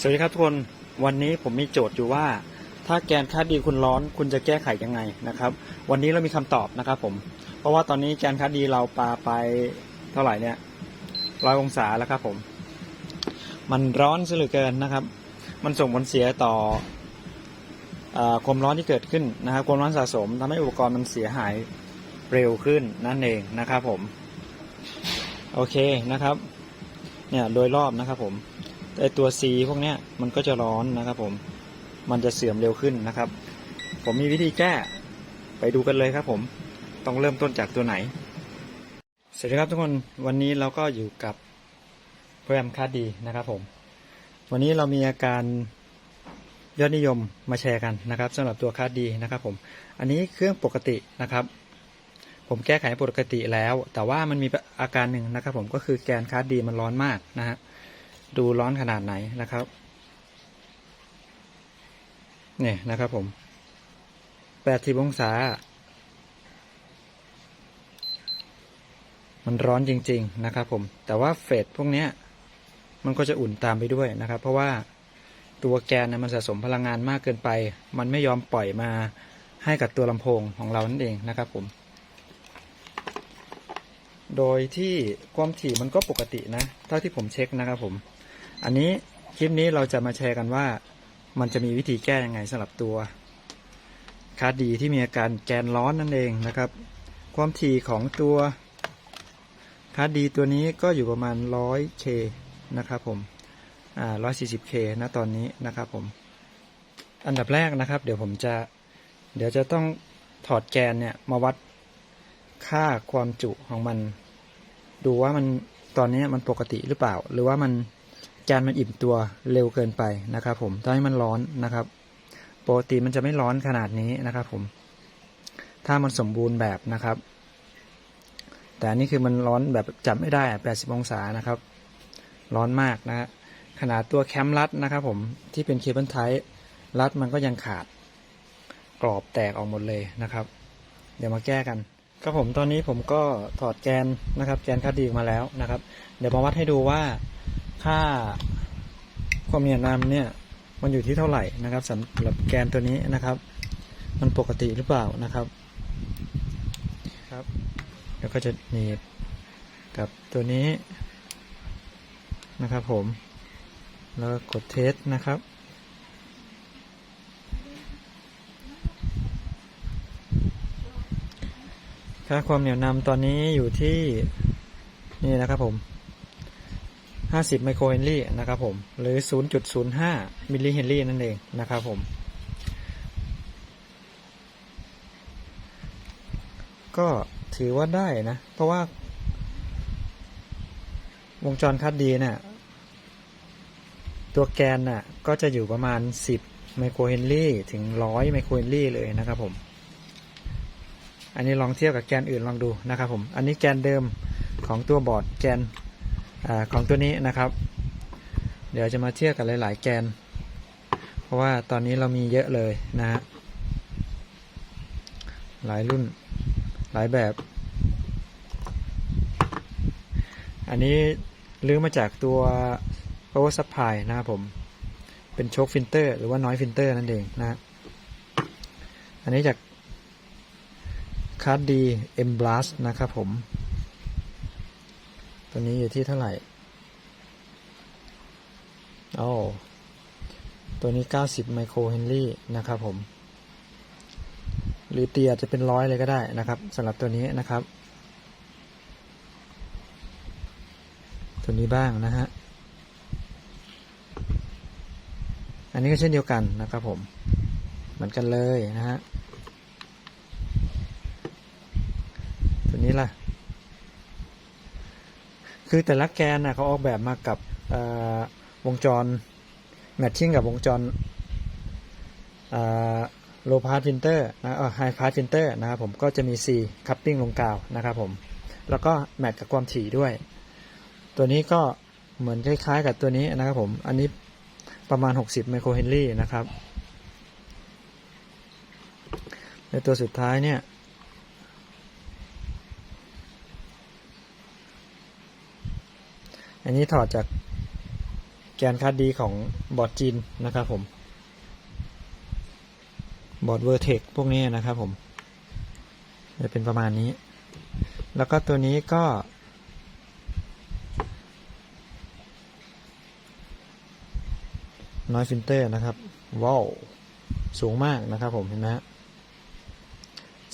สวัสดีครับทุกคนวันนี้ผมมีโจทย์อยู่ว่า ถ้าแกนค่าดีคุณร้อนคุณจะแก้ไขยังไงนะครับ วันนี้เรามีคำตอบนะครับผม เพราะว่าตอนนี้แกนค่าดีเราปาไปเท่าไหร่เนี่ยร้อยองศาแล้วครับผม มันร้อนซะเหลือเกินนะครับ มันส่งผลเสียต่อออความร้อนที่เกิดขึ้นนะครับความร้อนสะสมทำให้อุปกรณ์มันเสียหายเร็วขึ้นนั่นเองนะครับผม โอเคนะครับ เนี่ยโดยรอบนะครับผม ไอตัว C พวกเนี้ยมันก็จะร้อนนะครับผมมันจะเสื่อมเร็วขึ้นนะครับ ผมมีวิธีแก้ไปดูกันเลยครับผมต้องเริ่มต้นจากตัวไหน สวัสดีครับทุกคนวันนี้เราก็อยู่กับโปรแกรมคาดีนะครับผม วันนี้เรามีอาการยอดนิยมมาแชร์กันนะครับสำหรับตัวคาดีนะครับผม อันนี้เครื่องปกตินะครับ ผมแก้ไขปกติแล้ว แต่ว่ามันมีอาการหนึ่งนะครับ ผมก็คือแกนคาดีมันร้อนมากนะฮะ ดูร้อนขนาดไหนนะครับ เนี่ยนะครับผมแปดสิบองศา มันร้อนจริง ๆ นะครับผม แต่ว่าเฟสพวกเนี้ยมันก็จะอุ่นตามไปด้วยนะครับ เพราะว่าตัวแกนนี่ยมันสะสมพลังงานมากเกินไป มันไม่ยอมปล่อยมาให้กับตัวลำโพงของเรานั่นเองนะครับผม โดยที่ความถี่มันก็ปกตินะ เท่าที่ผมเช็คนะครับผม อันนี้คลิปนี้เราจะมาแชร์กันว่ามันจะมีวิธีแก้ยังไงสำหรับตัวคาร์ดดีที่มีอาการแกนร้อนนั่นเองนะครับ ความถี่ของตัวคาร์ดดีตัวนี้ก็อยู่ประมาณ 100k นะครับผมอ่า 140k นะตอนนี้นะครับผม อันดับแรกนะครับ เดี๋ยวผมจะ เดี๋ยวจะต้องถอดแกนเนี่ยมาวัดค่าความจุของมัน ดูว่ามันตอนนี้มันปกติหรือเปล่า หรือว่ามัน แกนมันอิ่มตัวเร็วเกินไปนะครับผมทำให้มันร้อนนะครับปกติมันจะไม่ร้อนขนาดนี้นะครับผมถ้ามันสมบูรณ์แบบนะครับ แต่อันนี้คือมันร้อนแบบจับไม่ได้ 80 องศานะครับ ร้อนมากนะฮะขนาดตัวแคมรัดนะครับผมที่เป็นเคเบิลไทป์รัดมันก็ยังขาดกรอบแตกออกหมดเลยนะครับ เดี๋ยวมาแก้กันครับผมตอนนี้ผมก็ถอดแกนนะครับ แกนคาดดีมาแล้วนะครับ เดี๋ยวมาวัดให้ดูว่า ค่าความเหนียวนำเนี่ยมันอยู่ที่เท่าไหร่นะครับสำหรับแกนตัวนี้นะครับ มันปกติหรือเปล่านะครับครับเดี๋ยวก็จะหนีบกับตัวนี้นะครับ ผม แล้วก็กดเทสนะครับค่าความเหนียวนำตอนนี้อยู่ที่นี่นะครับผม 50 ไมโครเฮนรี่นะครับผม หรือ 0.05 มิลลิเฮนรี่นั่นเองนะครับผม ก็ถือว่าได้นะ เพราะว่า วงจรคัดดีเนะ่ะ ตัวแกนน่ะ ก็จะอยู่ประมาณ 10 ไมโครเฮนรี่ถึง 100 ไมโครเฮนรี่เลยนะครับผม อันนี้ลองเทียบกับแกนอื่นลองดูนะครับผม อันนี้แกนเดิมของตัวบอร์ดแกน อของตัวนี้นะครับ เดี๋ยวจะมาเทียบกับหลาย ๆ แกน เพราะว่าตอนนี้เรามีเยอะเลยนะฮะหลายรุ่นหลายแบบ อันนี้ลื้อมาจากตัว power supply นะครับผม เป็นโชคฟิลเตอร์หรือว่าน้อยฟิลเตอร์นั่นเองนะฮะอันนี้จากคาร์ดดีเอ็มบลัสนะครับผม ตัวนี้อยู่ที่เท่าไหร่โอ้ตัวนี้ 90 ไมโครเฮนรี่นะครับผม หรือเตียจะเป็นร้อยเลยก็ได้นะครับสำหรับตัวนี้นะครับ ตัวนี้บ้างนะฮะ อันนี้ก็เช่นเดียวกันนะครับผม เหมือนกันเลยนะฮะ ตัวนี้ล่ะ คือแต่ละแกนนะเขาออกแบบมากับวงจรแมทชิ่งกับวงจรโลพาร์ f ฟิลเตอร์นะไฮพาร์ f ฟิลเตอร์นะครับผมก็จะมี C คัพปิ้งลงกาวนะครับผม แล้วก็แมทกับความถี่ด้วย ตัวนี้ก็เหมือนคล้ายๆกับตัวนี้นะครับผม อันนี้ประมาณ 60 ไมโครเฮนรี่นะครับ ในตัวสุดท้ายเนี่ย อันนี้ถอดจากแกนคาดดีของบอร์ดจีนนะครับผมบอร์ดเวอร์เทคพวกนี้นะครับผมจะเป็นประมาณนี้ แล้วก็ตัวนี้ก็ น้อยฟิลเตอร์นะครับว้าวสูงมากนะครับผมเห็นไหมฮะ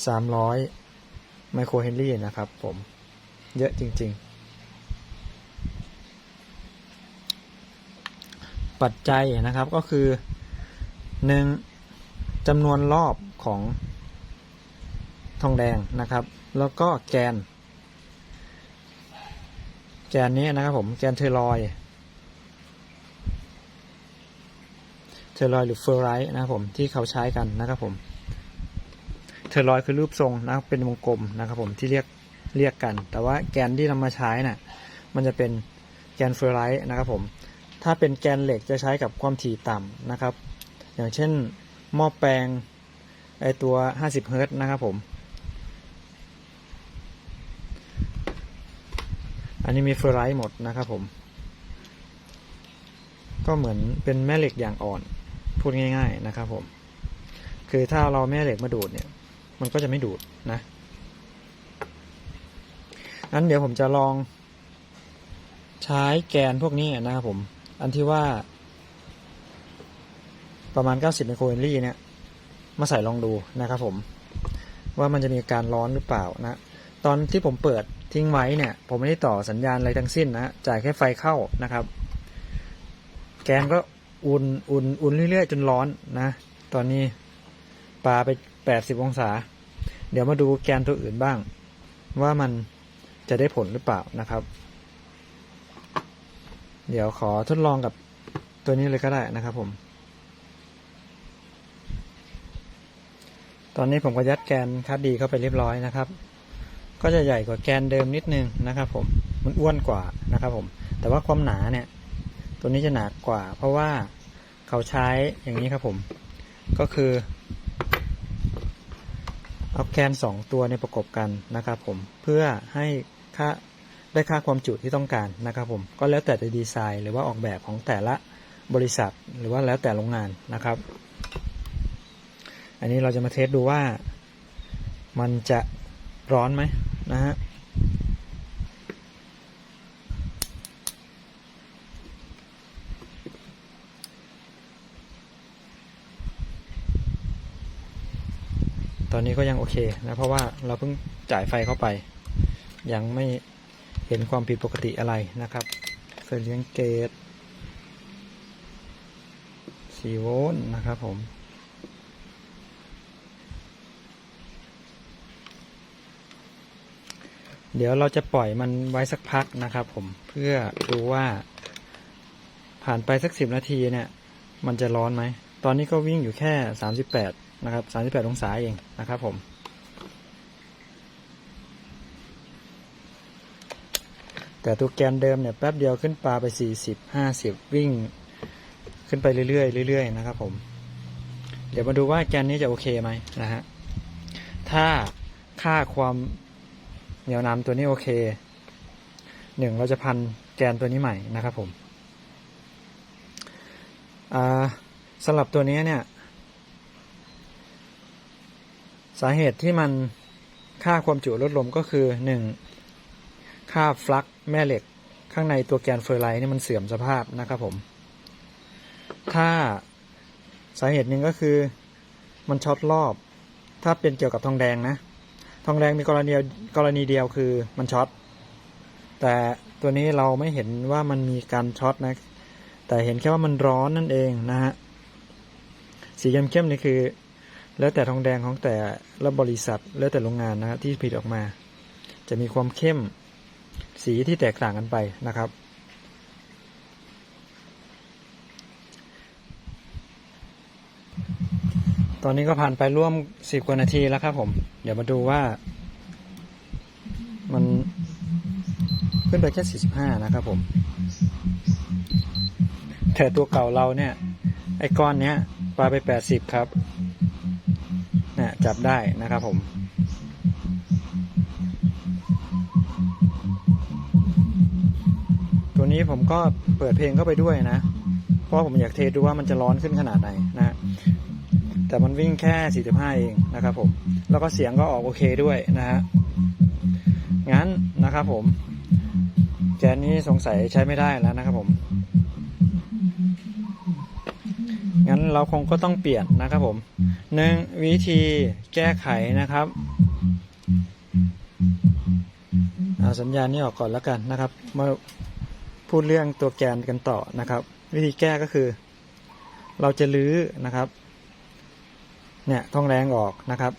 สามร้อยไมโครเฮนรี่นะครับผม เยอะจริง ๆ ปัจจัยนะครับก็คือหนึ่งจำนวนรอบของทองแดงนะครับ แล้วก็แกน แกนนี้นะครับผมแกนเทอรอยเทอรอยหรือเฟอร์ไรท์นะครับผมที่เขาใช้กันนะครับผมเทอรอยคือรูปทรงนะครับเป็นวงกลมนะครับผมที่เรียกเรียกกัน แต่ว่าแกนที่นำมาใช้น่ะมันจะเป็นแกนเฟอร์ไรท์นะครับผม ถ้าเป็นแกนเหล็กจะใช้กับความถี่ต่ำนะครับ อย่างเช่นหม้อแปลงไอตัว 50 เฮิรต์นะครับผม อันนี้มีเฟอร์ไรท์หมดนะครับผม ก็เหมือนเป็นแม่เหล็กอย่างอ่อน พูดง่าย ๆนะครับผม คือถ้าเราแม่เหล็กมาดูดเนี่ย มันก็จะไม่ดูดนะงั้นเดี๋ยวผมจะลองใช้แกนพวกนี้นะครับผม อันที่ว่า ประมาณ 90 ไมโครเฮนรี่เนี่ย มาใส่ลองดูนะครับผม ว่ามันจะมีการร้อนหรือเปล่านะ ตอนที่ผมเปิดทิ้งไว้เนี่ย ผมไม่ได้ต่อสัญญาณอะไรทั้งสิ้นนะ จ่ายแค่ไฟเข้านะครับ แกนก็อุ่นอุ่นอุ่นเรื่อยๆ จนร้อนนะ ตอนนี้ปาไป 80 องศา เดี๋ยวมาดูแกนตัวอื่นบ้าง ว่ามันจะได้ผลหรือเปล่านะครับ เดี๋ยวขอทดลองกับตัวนี้เลยก็ได้นะครับผม ตอนนี้ผมก็ยัดแกนคัดดีเข้าไปเรียบร้อยนะครับ ก็จะใหญ่กว่าแกนเดิมนิดนึงนะครับ ผม มันอ้วนกว่านะครับผม แต่ว่าความหนาเนี่ย ตัวนี้จะหนากว่า เพราะว่าเขาใช้อย่างนี้ครับผม ก็คือเอาแกนสองตัวในประกบกันนะครับผม เพื่อให้ค่า ได้ค่าความจุที่ต้องการนะครับผมก็แล้วแต่จะดีไซน์ หรือว่าออกแบบของแต่ละบริษัทหรือว่าแล้วแต่โรงงานนะครับ อันนี้เราจะมาเทสดูว่ามันจะร้อนไหมนะฮะตอนนี้ก็ยังโอเคนะเพราะว่าเราเพิ่งจ่ายไฟเข้าไป ยังไม่ เห็นความผิดปกติอะไรนะครับไฟเลี้ยงเกต4โวลต์นะครับผมเดี๋ยวเราจะปล่อยมันไว้สักพักนะครับผมเพื่อดูว่าผ่านไปสักสิบนาทีเนี่ย มันจะร้อนไหม ตอนนี้ก็วิ่งอยู่แค่สามสิบแปดนะครับสามสิบแปดองศาเองนะครับผม แต่ตัวแกนเดิมเนี่ยแป๊บเดียวขึ้นปลาไปสี่สิบห้าสิบวิ่ง ขึ้นไปเรื่อยๆเรื่อยๆนะครับผม เดี๋ยวมาดูว่าแกนนี้จะโอเคไหมนะฮะ ถ้าค่าความเหนียวน้ำตัวนี้โอเคหนึ่งเราจะพันแกนตัวนี้ใหม่นะครับผมอ่าสำหรับตัวนี้เนี่ย สาเหตุที่มันค่าความจุลดลงก็คือหนึ่งค่าฟลัก แม่เหล็กข้างในตัวแกนเฟอร์ไลท์นี่มันเสื่อมสภาพนะครับผม ถ้าสาเหตุหนึ่งก็คือมันช็อตรอบ ถ้าเป็นเกี่ยวกับทองแดงนะ ทองแดงมีกรณีกรณีเดียวคือมันช็อต แต่ตัวนี้เราไม่เห็นว่ามันมีการช็อตนะ แต่เห็นแค่ว่ามันร้อนนั่นเองนะฮะ สีเข้มๆนี่คือ แล้วแต่ทองแดงของแต่ละบริษัท แล้วแต่โรงงานนะฮะที่ผลิตออกมา จะมีความเข้ม สีที่แตกต่างกันไปนะครับ ตอนนี้ก็ผ่านไปร่วมสิบกว่านาทีแล้วครับผม เดี๋ยวมาดูว่า มันขึ้นไปแค่สี่สิบห้านะครับผมแต่ตัวเก่าเราเนี่ย ไอ้ก้อนเนี้ยปลาไปแปดสิบครับเนี่ยจับได้นะครับผม นี้ผมก็เปิดเพลงเข้าไปด้วยนะ เพราะผมอยากเทสดูว่ามันจะร้อนขึ้นขนาดไหนนะแต่มันวิ่งแค่ 45 เองนะครับผม แล้วก็เสียงก็ออกโอเคด้วยนะฮะ งั้นนะครับผมแกนนี้สงสัยใช้ไม่ได้แล้วนะครับผม งั้นเราคงก็ต้องเปลี่ยนนะครับผมหนึ่งวิธีแก้ไขนะครับ เอาสัญญาณนี้ออกก่อนแล้วกันนะครับมา พูดเรื่องตัวแกนกันต่อนะครับ วิธีแก้ก็คือ เราจะลื้อนะครับ เนี่ยท่องแรงออกนะครับ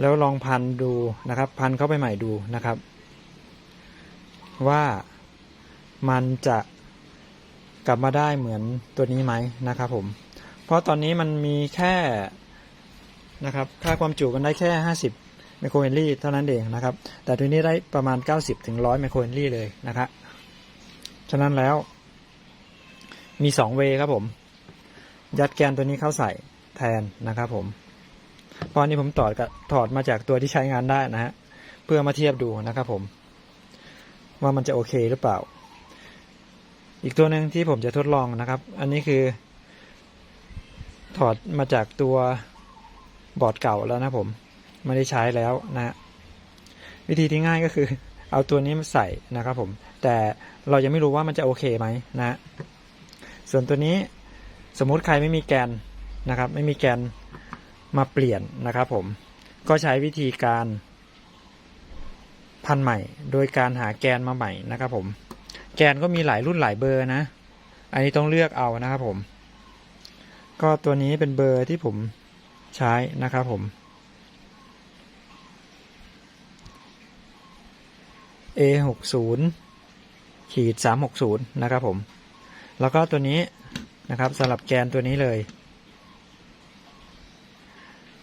แล้วลองพันดูนะครับ พันเข้าไปใหม่ดูนะครับ ว่ามันจะกลับมาได้เหมือนตัวนี้ไหมนะครับ ผม เพราะตอนนี้มันมีแค่นะครับ ค่าความจุมันได้แค่ 50ไมโครเฮนรี่เท่านั้นเองนะครับ แต่ตัวนี้ได้ประมาณ 90ถึง100ไมโครเฮนรี่เลยนะครับ ฉะนั้นแล้ว มี2เวครับผม ยัดแกนตัวนี้เข้าใส่แทนนะครับผมเพราะอันนี้ผมถอดกับถอดมาจากตัวที่ใช้งานได้นะฮะเพื่อมาเทียบดูนะครับผม ว่ามันจะโอเคหรือเปล่า อีกตัวหนึ่งที่ผมจะทดลองนะครับ อันนี้คือ ถอดมาจากตัวบอร์ดเก่าแล้วนะผม ไม่ได้ใช้แล้วนะฮะวิธีที่ง่ายก็คือ เอาตัวนี้มาใส่นะครับผม แต่เรายังไม่รู้ว่ามันจะโอเคไหมนะฮะส่วนตัวนี้สมมุติใครไม่มีแกนนะครับ ไม่มีแกนมาเปลี่ยนนะครับผมก็ใช้วิธีการพันใหม่ โดยการหาแกนมาใหม่นะครับผมแกนก็มีหลายรุ่นหลายเบอร์นะ อันนี้ต้องเลือกเอานะครับผม ก็ตัวนี้เป็นเบอร์ที่ผมใช้นะครับผม A หกศูนย์ ขีดสามหกศูนย์นะครับผม แล้วก็ตัวนี้นะครับสำหรับแกนตัวนี้เลย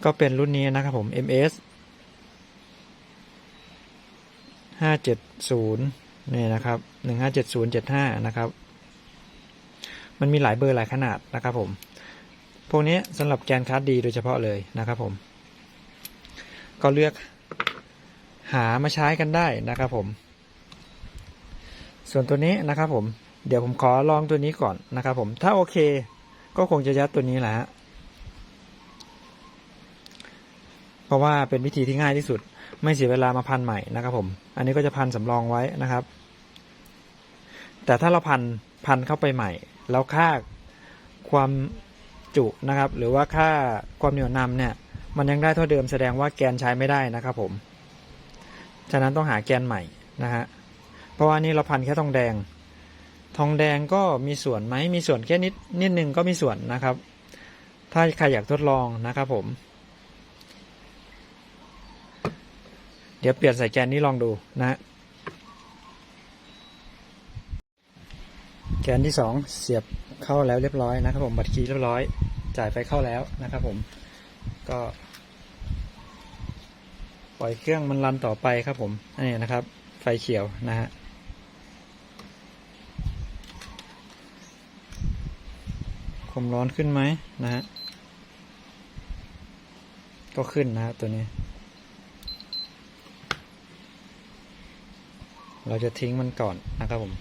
ก็เป็นรุ่นนี้นะครับผม MS ห้าเจ็ดศูนย์นี่นะครับหนึ่งห้าเจ็ดศูนย์เจ็ดห้านะครับ มันมีหลายเบอร์หลายขนาดนะครับผม พวกนี้สำหรับแกนคัสดีโดยเฉพาะเลยนะครับผม ก็เลือกหามาใช้กันได้นะครับผม ส่วนตัวนี้นะครับผม เดี๋ยวผมขอลองตัวนี้ก่อนนะครับผมถ้าโอเค ก็คงจะยัดตัวนี้แหละฮะเพราะว่าเป็นวิธีที่ง่ายที่สุด ไม่เสียเวลามาพันใหม่นะครับผม อันนี้ก็จะพันสำรองไว้นะครับ แต่ถ้าเราพันพันเข้าไปใหม่ แล้วค่าความจุนะครับ หรือว่าค่าความเหนี่ยวนำเนี่ย มันยังได้เท่าเดิมแสดงว่าแกนใช้ไม่ได้นะครับผม ฉะนั้นต้องหาแกนใหม่นะฮะ เพราะว่านี่เราพันแค่ทองแดง ทองแดงก็มีส่วนไหมมีส่วนแค่นิดนิดนึงก็มีส่วนนะครับ ถ้าใครอยากทดลองนะครับผม เดี๋ยวเปลี่ยนใส่แกนนี้ลองดูนะฮะแกนที่สองเสียบเข้าแล้วเรียบร้อยนะครับผมบัตรคีย์เรียบร้อย จ่ายไฟเข้าแล้วนะครับผมก็ปล่อยเครื่องมันรันต่อไปครับผมนี่นะครับ ไฟเขียวนะฮะ ความร้อนขึ้นไหมนะฮะ ก็ขึ้นนะฮะตัวนี้ เราจะทิ้งมันก่อนนะครับผม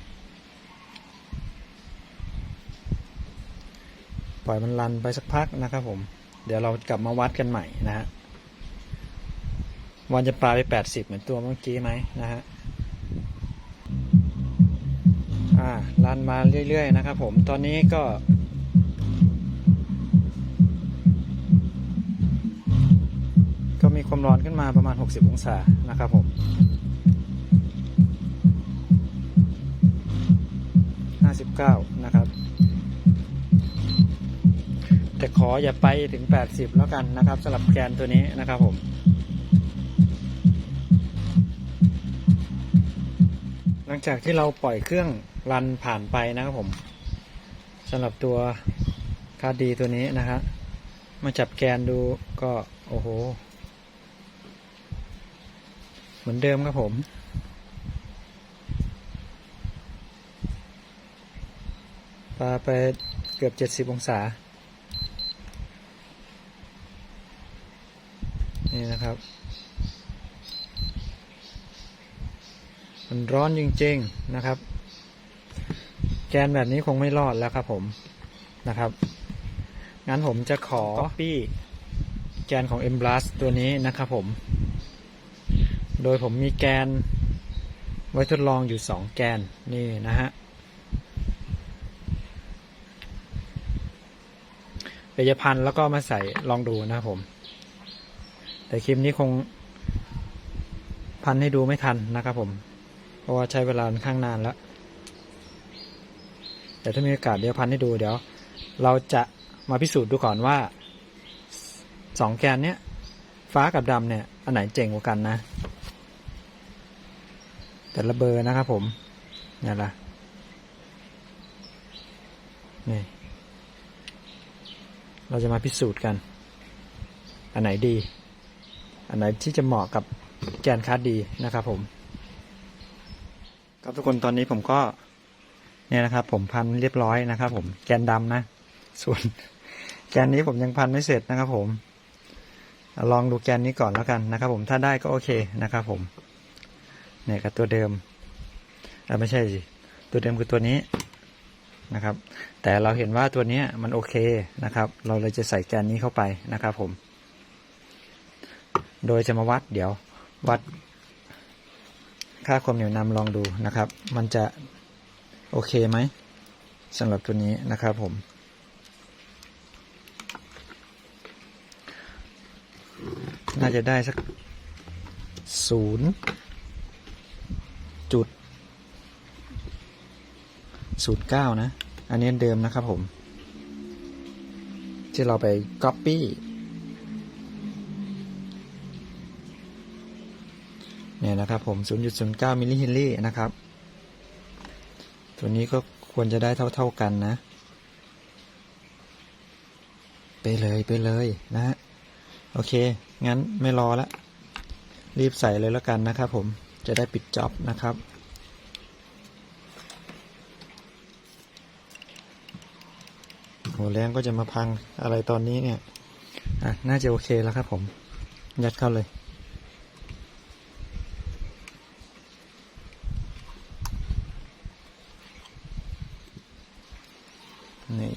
ปล่อยมันรันไปสักพักนะครับผม เดี๋ยวเรากลับมาวัดกันใหม่นะฮะ วันจะปลาไปแปดสิบเหมือนตัวเมื่อกี้ไหมนะฮะอ่ารันมาเรื่อย ๆ นะครับผม ตอนนี้ก็ ความร้อนขึ้นมาประมาณ 60 องศานะครับผม59นะครับ แต่ขออย่าไปถึง 80 แล้วกันนะครับสำหรับแกนตัวนี้นะครับผมหลังจากที่เราปล่อยเครื่องรันผ่านไปนะครับผมสำหรับตัวคาดดีตัวนี้นะฮะมาจับแกนดูก็ โอ้โห เหมือนเดิมครับผมปาไปเกือบ70องศา นี่นะครับ มันร้อนจริง ๆ นะครับ แกนแบบนี้คงไม่รอดแล้วครับผมนะครับ งั้นผมจะขอ copy แกนของ m b l a s ตัวนี้นะครับผม โดยผมมีแกน ไว้ทดลองอยู่ 2 แกนนี่นะฮะเดี๋ยพันแล้วก็มาใส่ลองดูนะครับผม แต่คลิปนี้คง พันให้ดูไม่ทันนะครับผม เพราะว่าใช้เวลาค่อนข้างนานแล้ว แต่ถ้ามีโอกาสเดี๋ยวพันให้ดูเดี๋ยว เราจะมาพิสูจน์ดูก่อนว่าสองแกนเนี้ยฟ้ากับดำเนี่ย อันไหนเจ๋งกว่ากันนะ แต่ละเบอร์นะครับผมนี่ละนี่ เราจะมาพิสูจน์กัน อันไหนดี อันไหนที่จะเหมาะกับแกนคาร์ดดีนะครับผม ครับทุกคนตอนนี้ผมก็เนี่ยนะครับ ผมพันเรียบร้อยนะครับ ผมแกนดำนะ ส่วนแกนนี้ผมยังพันไม่เสร็จนะครับ ผม ลองดูแกนนี้ก่อนแล้วกันนะครับ ผมถ้าได้ก็โอเคนะครับ ผม เนี่ยกับตัวเดิมเอ่ไม่ใช่สิตัวเดิมคือตัวนี้นะครับ แต่เราเห็นว่าตัวนี้มันโอเคนะครับ เราเลยจะใส่แกนนี้เข้าไปนะครับผม โดยจะมาวัดเดี๋ยววัด ค่าความเหนียวนำลองดูนะครับ มันจะโอเคไหมสำหรับตัวนี้นะครับผมน่าจะได้สักศูนย์ จุดศูนย์เก้านะ อันนี้เดิมนะครับผม ที่เราไป Copy เนี่ยนะครับผม 0.09 มิลลิเฮนรี่นะครับ ตัวนี้ก็ควรจะได้เท่า ๆกันนะ ไปเลยไปเลยนะฮะโอเค งั้นไม่รอละ รีบใส่เลยแล้วกันนะครับผม จะได้ปิดจ็อบนะครับโหแรงก็จะมาพังอะไรตอนนี้เนี่ย อะ น่าจะโอเคแล้วครับผม ยัดเข้าเลย นี่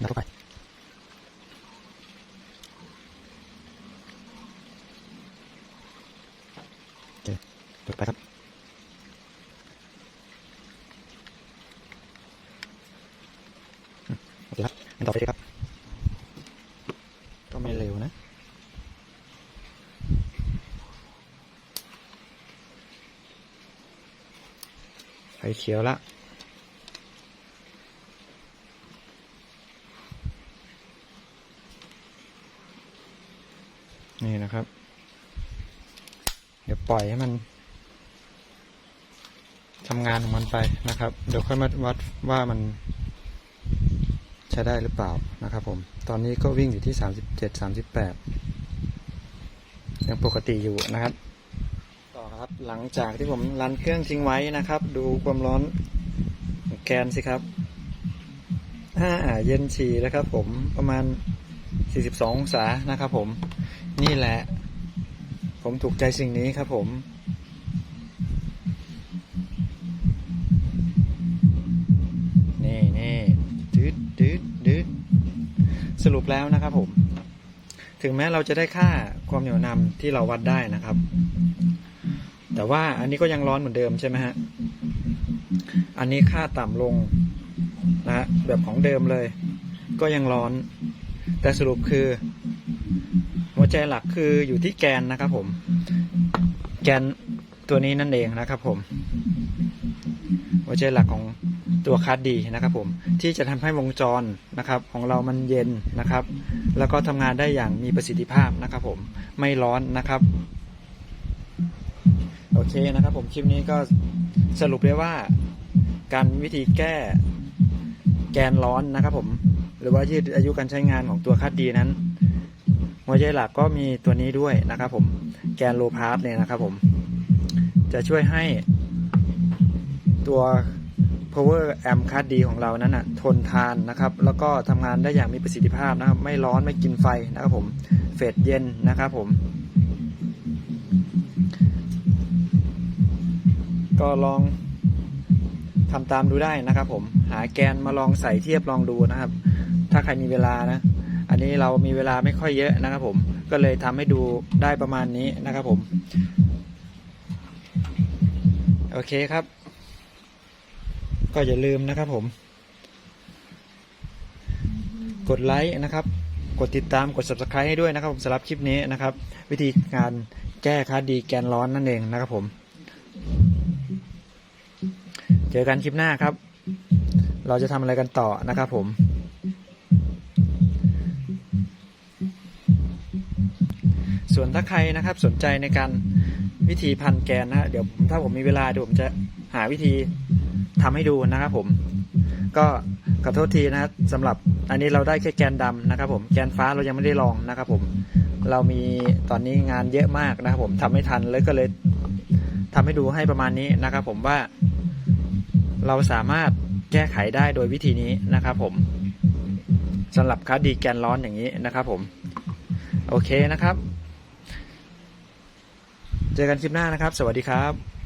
ดันเข้าไป โอเคเปิดไปครับ อืมโอเคครับอันต่อไปครับ ก็ไม่เร็วนะ ไฟ เขียวละนี่นะครับ เดี๋ยวปล่อยให้มันทำงานของมันไปนะครับ เดี๋ยวค่อยมาวัดว่ามันใช้ได้หรือเปล่านะครับผม ตอนนี้ก็วิ่งอยู่ที่สามสิบเจ็ดสามสิบแปดยังปกติอยู่นะครับ หลังจากที่ผมรันเครื่องทิ้งไว้นะครับ ดูความร้อนแกนสิครับห้าเย็นฉี่แล้วครับ ผมประมาณ 42 องศานะครับ ผมนี่แหละ ผมถูกใจสิ่งนี้ครับผมนี่นี่ดืดดืดดืดสรุปแล้วนะครับผม ถึงแม้เราจะได้ค่าความเหนียวนำที่เราวัดได้นะครับ แต่ว่าอันนี้ก็ยังร้อนเหมือนเดิมใช่ไหมฮะ อันนี้ค่าต่ำลงนะฮะแบบของเดิมเลย ก็ยังร้อน แต่สรุปคือ หัวใจหลักคืออยู่ที่แกนนะครับผม แกนตัวนี้นั่นเองนะครับผม หัวใจหลักของตัวคัสดีนะครับผมที่จะทำให้วงจรนะครับของเรามันเย็นนะครับ แล้วก็ทำงานได้อย่างมีประสิทธิภาพนะครับผมไม่ร้อนนะครับ เคนะครับผมคลิปนี้ก็สรุปได้ว่า การวิธีแก้แกนร้อนนะครับผม หรือว่ายืดอายุการใช้งานของตัวคัดดีนั้นหัวใจหลักก็มีตัวนี้ด้วยนะครับผมแกนโลพาร์ตเนี่ยนะครับผม จะช่วยให้ตัว power amp คาร์ดดีของเรานั้นนะทนทานนะครับ แล้วก็ทำงานได้อย่างมีประสิทธิภาพนะครับ ไม่ร้อนไม่กินไฟนะครับผมเฟดเย็นนะครับผม ก็ลองทำตามดูได้นะครับ ผมหาแกนมาลองใส่เทียบลองดูนะครับ ถ้าใครมีเวลานะ อันนี้เรามีเวลาไม่ค่อยเยอะนะครับ ผมก็เลยทำให้ดูได้ประมาณนี้นะครับ ผม โอเคครับ ก็อย่าลืมนะครับผม กดไลค์นะครับ กดติดตามกด subscribe ให้ด้วยนะครับ ผมสำหรับคลิปนี้นะครับ วิธีการแก้คาร์ดดีแกนร้อนนั่นเองนะครับผม เจอกันคลิปหน้าครับ เราจะทำอะไรกันต่อนะครับผม ส่วนถ้าใครนะครับสนใจในการวิธีพันแกนนะเดี๋ยวผมถ้าผมมีเวลาเดี๋ยวผมจะหาวิธีทำให้ดูนะครับผม ก็ขอโทษทีนะครับสำหรับอันนี้เราได้แค่แกนดำนะครับ ผมแกนฟ้าเรายังไม่ได้ลองนะครับ ผมเรามีตอนนี้งานเยอะมากนะครับผมทำไม่ทันเลยก็เลยทำให้ดูให้ประมาณนี้นะครับ ผมว่า เราสามารถแก้ไขได้โดยวิธีนี้นะครับผมสำหรับคาร์ดดีแกนร้อนอย่างนี้นะครับผม โอเคนะครับ เจอกันคลิปหน้านะครับ สวัสดีครับ